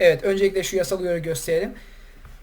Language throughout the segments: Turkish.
Evet, öncelikle şu yasal uyarı gösterelim.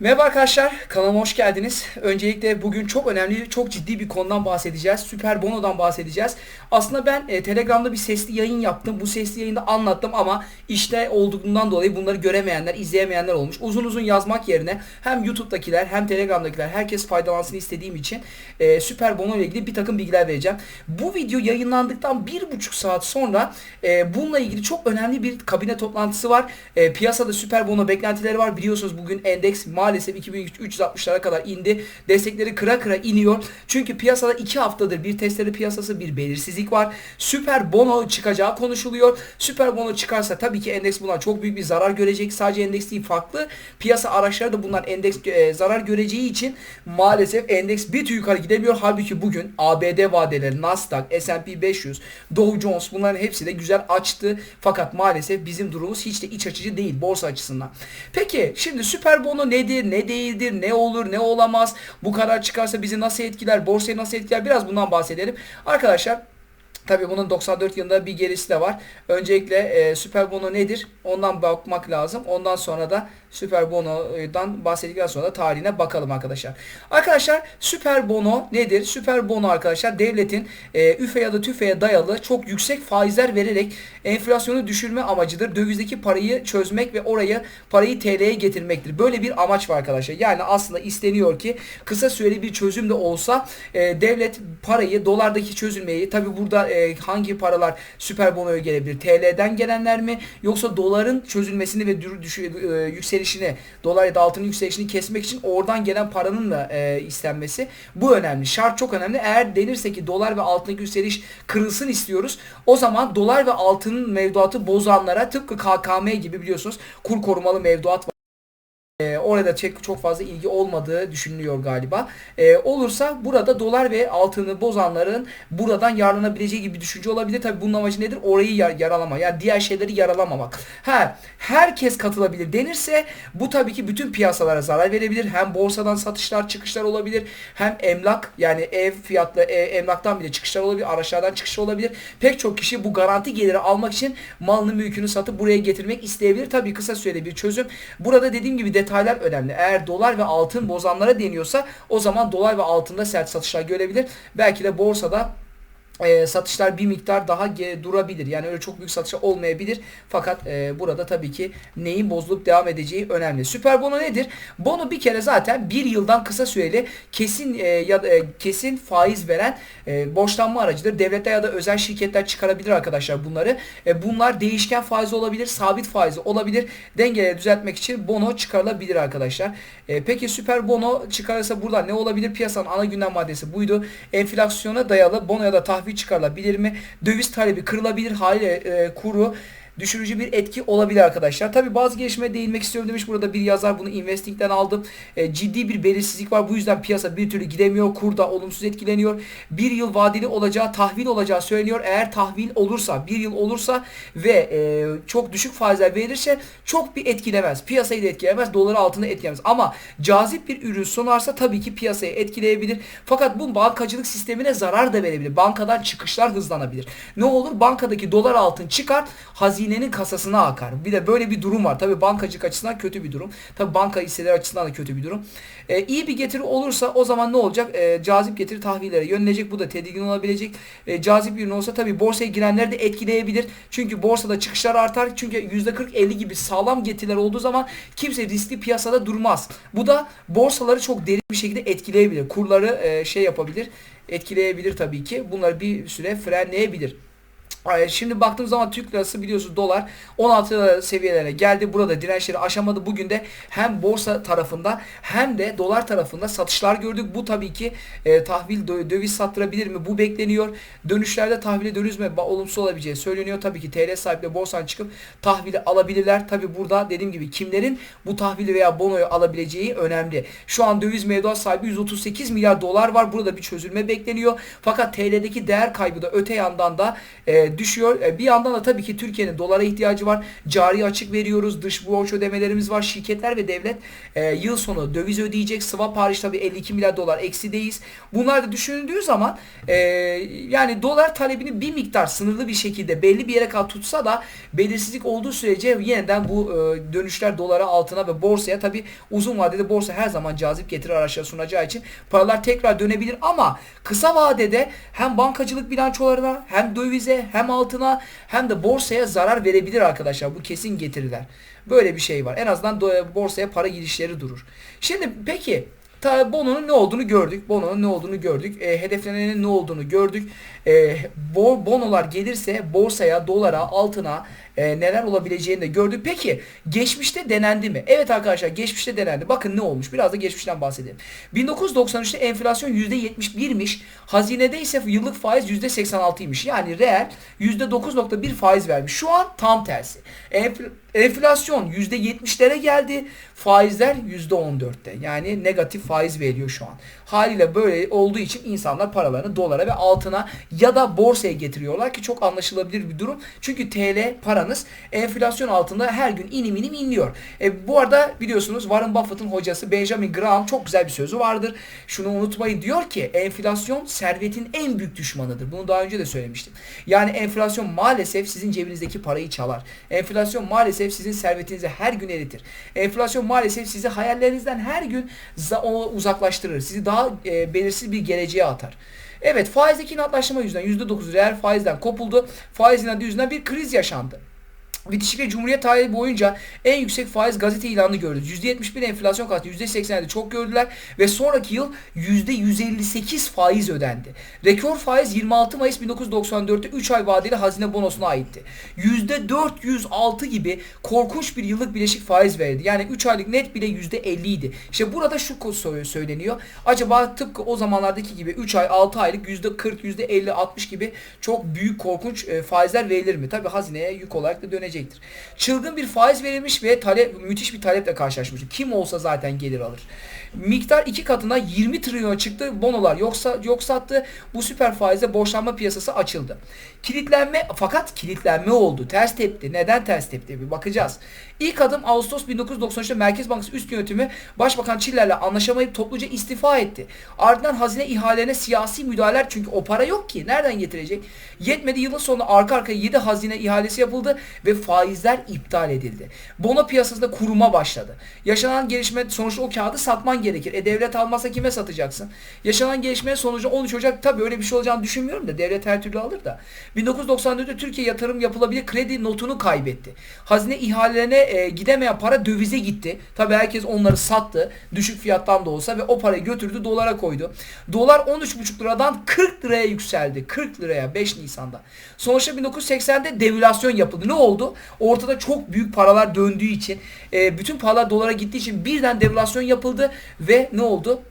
Merhaba arkadaşlar, kanalıma hoş geldiniz. Öncelikle bugün çok önemli, çok ciddi bir konudan bahsedeceğiz. Süper Bono'dan bahsedeceğiz. Aslında ben e, Telegram'da bir sesli yayın yaptım. Bu sesli yayında anlattım ama işte olduğundan dolayı bunları göremeyenler, izleyemeyenler olmuş. Uzun uzun yazmak yerine hem YouTube'dakiler hem Telegram'dakiler herkes faydalansın istediğim için e, Süper Bono ile ilgili bir takım bilgiler vereceğim. Bu video yayınlandıktan bir buçuk saat sonra e, bununla ilgili çok önemli bir kabine toplantısı var. E, piyasada Süper Bono beklentileri var. Biliyorsunuz bugün endeks maalesef 2360'lara kadar indi. Destekleri kıra kıra iniyor. Çünkü piyasada 2 haftadır bir testleri piyasası bir belirsizlik var. Süper bono çıkacağı konuşuluyor. Süper bono çıkarsa tabii ki endeks bundan çok büyük bir zarar görecek. Sadece endeks değil farklı piyasa araçları da bundan endeks e, zarar göreceği için maalesef endeks bir tüy yukarı gidemiyor. Halbuki bugün ABD vadeleri, Nasdaq, S&P 500, Dow Jones bunların hepsi de güzel açtı. Fakat maalesef bizim durumumuz hiç de iç açıcı değil borsa açısından. Peki şimdi süper bono nedir? Ne değildir, ne olur, ne olamaz, bu karar çıkarsa bizi nasıl etkiler, borsayı nasıl etkiler biraz bundan bahsedelim. Arkadaşlar Tabii bunun 94 yılında bir gerisi de var. Öncelikle e, Süper Bono nedir? Ondan bakmak lazım. Ondan sonra da Süper Bono'dan bahsettikten sonra da tarihine bakalım arkadaşlar. Arkadaşlar Süper Bono nedir? Süper Bono arkadaşlar devletin e, üfe ya da tüfeğe dayalı çok yüksek faizler vererek enflasyonu düşürme amacıdır. Dövizdeki parayı çözmek ve oraya parayı TL'ye getirmektir. Böyle bir amaç var arkadaşlar. Yani aslında isteniyor ki kısa süreli bir çözüm de olsa e, devlet parayı dolardaki çözülmeyi tabi burada e, hangi paralar Süper Bono'ya gelebilir? TL'den gelenler mi? Yoksa doların çözülmesini ve düş, e, yükselişini, dolar ya da altının yükselişini kesmek için oradan gelen paranın da e, istenmesi. Bu önemli. Şart çok önemli. Eğer denirse ki dolar ve altındaki yükseliş kırılsın istiyoruz. O zaman dolar ve altının mevduatı bozanlara tıpkı KKM gibi biliyorsunuz kur korumalı mevduat var. E, orada çok, çok fazla ilgi olmadığı düşünülüyor galiba. E, olursa burada dolar ve altını bozanların buradan yararlanabileceği gibi bir düşünce olabilir. Tabi bunun amacı nedir? Orayı yar yaralama. Yani diğer şeyleri yaralamamak. Ha, herkes katılabilir denirse bu tabii ki bütün piyasalara zarar verebilir. Hem borsadan satışlar, çıkışlar olabilir. Hem emlak yani ev fiyatlı ev, emlaktan bile çıkışlar olabilir. Araçlardan çıkışlar olabilir. Pek çok kişi bu garanti geliri almak için malını mülkünü satıp buraya getirmek isteyebilir. Tabii kısa süreli bir çözüm. Burada dediğim gibi detay detaylar önemli. Eğer dolar ve altın bozanlara deniyorsa o zaman dolar ve altında sert satışlar görebilir. Belki de borsada e, satışlar bir miktar daha durabilir. Yani öyle çok büyük satışlar olmayabilir. Fakat e, burada tabii ki neyin bozulup devam edeceği önemli. Süper bono nedir? Bono bir kere zaten bir yıldan kısa süreli kesin e, ya e, kesin faiz veren e, borçlanma aracıdır. Devletler ya da özel şirketler çıkarabilir arkadaşlar bunları. E, bunlar değişken faiz olabilir, sabit faiz olabilir. Dengeleri düzeltmek için bono çıkarılabilir arkadaşlar. E, peki süper bono çıkarırsa burada ne olabilir? Piyasanın ana gündem maddesi buydu. Enflasyona dayalı bono ya da tahvil tahvil çıkarılabilir mi? Döviz talebi kırılabilir haliyle e, kuru düşürücü bir etki olabilir arkadaşlar. Tabi bazı gelişmeye değinmek istiyorum demiş burada bir yazar bunu investing'den aldım. E, ciddi bir belirsizlik var. Bu yüzden piyasa bir türlü gidemiyor. Kur da olumsuz etkileniyor. Bir yıl vadeli olacağı tahvil olacağı söyleniyor. Eğer tahvil olursa bir yıl olursa ve e, çok düşük faizler verilirse çok bir etkilemez. Piyasayı da etkilemez. Doları altında etkilemez. Ama cazip bir ürün sunarsa tabii ki piyasayı etkileyebilir. Fakat bu bankacılık sistemine zarar da verebilir. Bankadan çıkışlar hızlanabilir. Ne olur? Bankadaki dolar altın çıkar. Hazine hazinenin kasasına akar. Bir de böyle bir durum var. Tabi bankacılık açısından kötü bir durum. Tabi banka hisseleri açısından da kötü bir durum. E, iyi bir getiri olursa o zaman ne olacak? E, cazip getiri tahvillere yönelecek. Bu da tedirgin olabilecek. E, cazip bir ürün olsa tabi borsaya girenleri de etkileyebilir. Çünkü borsada çıkışlar artar. Çünkü %40-50 gibi sağlam getiriler olduğu zaman kimse riskli piyasada durmaz. Bu da borsaları çok derin bir şekilde etkileyebilir. Kurları e, şey yapabilir etkileyebilir tabii ki. Bunları bir süre frenleyebilir. Şimdi baktığımız zaman Türk lirası biliyorsunuz dolar 16 seviyelere geldi. Burada dirençleri aşamadı. Bugün de hem borsa tarafında hem de dolar tarafında satışlar gördük. Bu tabii ki e, tahvil döviz sattırabilir mi? Bu bekleniyor. Dönüşlerde tahvile dönüş mü? Olumsuz olabileceği söyleniyor. Tabii ki TL sahipleri borsadan çıkıp tahvili alabilirler. Tabii burada dediğim gibi kimlerin bu tahvili veya bonoyu alabileceği önemli. Şu an döviz mevduat sahibi 138 milyar dolar var. Burada bir çözülme bekleniyor. Fakat TL'deki değer kaybı da öte yandan da e, düşüyor. E, bir yandan da tabii ki Türkiye'nin dolara ihtiyacı var. Cari açık veriyoruz. Dış borç ödemelerimiz var. Şirketler ve devlet e, yıl sonu döviz ödeyecek. Swap hariç tabii 52 milyar dolar eksideyiz. Bunlar da düşünüldüğü zaman e, yani dolar talebini bir miktar sınırlı bir şekilde belli bir yere kadar tutsa da belirsizlik olduğu sürece yeniden bu dönüşler dolara altına ve borsaya tabii uzun vadede borsa her zaman cazip getiri araçları sunacağı için paralar tekrar dönebilir ama kısa vadede hem bankacılık bilançolarına hem dövize hem altına hem de borsaya zarar verebilir arkadaşlar. Bu kesin getiriler. Böyle bir şey var. En azından borsaya para girişleri durur. Şimdi peki Ta Bono'nun ne olduğunu gördük. Bono'nun ne olduğunu gördük. E, hedeflenenin ne olduğunu gördük. E, bo, bonolar gelirse borsaya, dolara, altına e, neler olabileceğini de gördük. Peki geçmişte denendi mi? Evet arkadaşlar geçmişte denendi. Bakın ne olmuş. Biraz da geçmişten bahsedelim. 1993'te enflasyon %71'miş. Hazinede ise yıllık faiz %86'ymış. Yani reel %9.1 faiz vermiş. Şu an tam tersi. Enfl enflasyon %70'lere geldi. Faizler %14'te. Yani negatif faiz veriyor şu an. Haliyle böyle olduğu için insanlar paralarını dolara ve altına ya da borsaya getiriyorlar ki çok anlaşılabilir bir durum. Çünkü TL paranız enflasyon altında her gün inim inim inliyor. E, bu arada biliyorsunuz Warren Buffett'ın hocası Benjamin Graham çok güzel bir sözü vardır. Şunu unutmayın diyor ki enflasyon servetin en büyük düşmanıdır. Bunu daha önce de söylemiştim. Yani enflasyon maalesef sizin cebinizdeki parayı çalar. Enflasyon maalesef sizin servetinizi her gün eritir. Enflasyon maalesef sizi hayallerinizden her gün uzaklaştırır. Sizi daha e, belirsiz bir geleceğe atar. Evet faizdeki inatlaşma yüzünden %9 reel faizden kopuldu. Faiz inadı yüzünden bir kriz yaşandı. Bitişik Cumhuriyet tarihi boyunca en yüksek faiz gazete ilanı gördü. %71 enflasyon katı %87 çok gördüler ve sonraki yıl %158 faiz ödendi. Rekor faiz 26 Mayıs 1994'te 3 ay vadeli hazine bonosuna aitti. %406 gibi korkunç bir yıllık bileşik faiz verdi. Yani 3 aylık net bile %50 idi. İşte burada şu söyleniyor. Acaba tıpkı o zamanlardaki gibi 3 ay 6 aylık %40, %50, 60 gibi çok büyük korkunç e, faizler verilir mi? Tabi hazineye yük olarak da dönecek ödenecektir. Çılgın bir faiz verilmiş ve talep müthiş bir taleple karşılaşmış. Kim olsa zaten gelir alır. Miktar iki katına 20 trilyon çıktı. Bonolar yoksa yok sattı. Bu süper faizle borçlanma piyasası açıldı. Kilitlenme fakat kilitlenme oldu. Ters tepti. Neden ters tepti? Bir bakacağız. İlk adım Ağustos 1993'te Merkez Bankası üst yönetimi Başbakan Çiller'le anlaşamayıp topluca istifa etti. Ardından hazine ihalelerine siyasi müdahaleler çünkü o para yok ki. Nereden getirecek? Yetmedi yılın sonunda arka arkaya 7 hazine ihalesi yapıldı ve faizler iptal edildi. Bono piyasasında kuruma başladı. Yaşanan gelişme sonuçta o kağıdı satman gerekir. E devlet almazsa kime satacaksın? Yaşanan gelişmenin sonucu 13 Ocak tabii öyle bir şey olacağını düşünmüyorum da devlet her türlü alır da. 1994'te Türkiye yatırım yapılabilir kredi notunu kaybetti. Hazine ihalelerine e, gidemeyen para dövize gitti. Tabii herkes onları sattı. Düşük fiyattan da olsa ve o parayı götürdü dolara koydu. Dolar 13,5 liradan 40 liraya yükseldi. 40 liraya 5 Nisan'da. Sonuçta 1980'de devülasyon yapıldı. Ne oldu? Ortada çok büyük paralar döndüğü için e, bütün paralar dolara gittiği için birden devülasyon yapıldı ve ne oldu?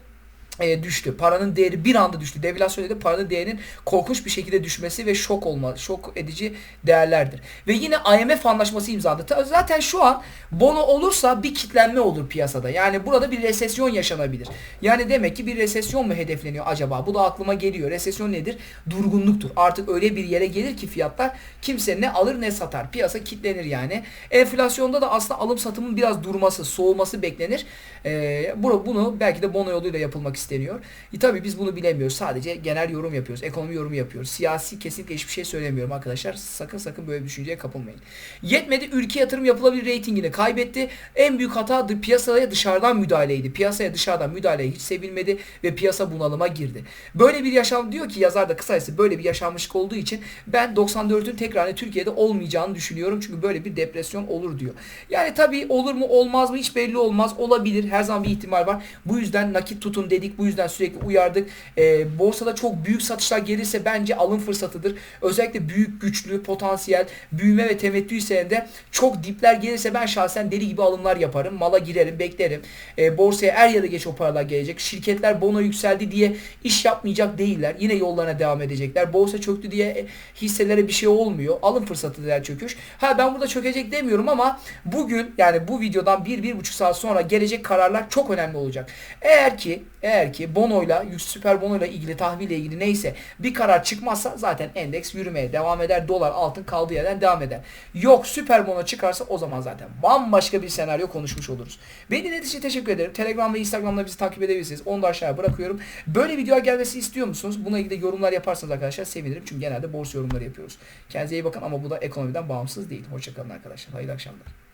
E, düştü. Paranın değeri bir anda düştü. Devülasyon dedi paranın değerinin korkunç bir şekilde düşmesi ve şok olma, şok edici değerlerdir. Ve yine IMF anlaşması imzaladı. Zaten şu an bono olursa bir kitlenme olur piyasada. Yani burada bir resesyon yaşanabilir. Yani demek ki bir resesyon mu hedefleniyor acaba? Bu da aklıma geliyor. Resesyon nedir? Durgunluktur. Artık öyle bir yere gelir ki fiyatlar kimse ne alır ne satar. Piyasa kitlenir yani. Enflasyonda da aslında alım satımın biraz durması, soğuması beklenir. Ee, bunu belki de bono yoluyla yapılmak isteniyor. E tabi biz bunu bilemiyoruz. Sadece genel yorum yapıyoruz. Ekonomi yorumu yapıyoruz. Siyasi kesinlikle hiçbir şey söylemiyorum arkadaşlar. Sakın sakın böyle bir düşünceye kapılmayın. Yetmedi ülke yatırım yapılabilir reytingini kaybetti. En büyük hata piyasaya dışarıdan müdahaleydi. Piyasaya dışarıdan müdahale hiç sevilmedi ve piyasa bunalıma girdi. Böyle bir yaşam diyor ki yazar da kısacası böyle bir yaşanmışlık olduğu için ben 94'ün tekrarını Türkiye'de olmayacağını düşünüyorum. Çünkü böyle bir depresyon olur diyor. Yani tabi olur mu olmaz mı hiç belli olmaz. Olabilir. Her zaman bir ihtimal var. Bu yüzden nakit tutun dedik dedik. Bu yüzden sürekli uyardık. E, borsada çok büyük satışlar gelirse bence alım fırsatıdır. Özellikle büyük, güçlü, potansiyel, büyüme ve temettü hisselerinde çok dipler gelirse ben şahsen deli gibi alımlar yaparım. Mala girerim, beklerim. E, borsaya er ya da geç o paralar gelecek. Şirketler bono yükseldi diye iş yapmayacak değiller. Yine yollarına devam edecekler. Borsa çöktü diye hisselere bir şey olmuyor. Alım fırsatı der çöküş. Ha ben burada çökecek demiyorum ama bugün yani bu videodan bir bir buçuk saat sonra gelecek kararlar çok önemli olacak. Eğer ki eğer eğer ki bonoyla, süper bonoyla ilgili tahville ilgili neyse bir karar çıkmazsa zaten endeks yürümeye devam eder. Dolar altın kaldığı yerden devam eder. Yok süper bono çıkarsa o zaman zaten bambaşka bir senaryo konuşmuş oluruz. Beni dinlediğiniz için teşekkür ederim. Telegram ve Instagram'da bizi takip edebilirsiniz. Onu da aşağıya bırakıyorum. Böyle videolar gelmesi istiyor musunuz? Buna ilgili yorumlar yaparsanız arkadaşlar sevinirim. Çünkü genelde borsa yorumları yapıyoruz. Kendinize iyi bakın ama bu da ekonomiden bağımsız değil. Hoşçakalın arkadaşlar. Hayırlı akşamlar.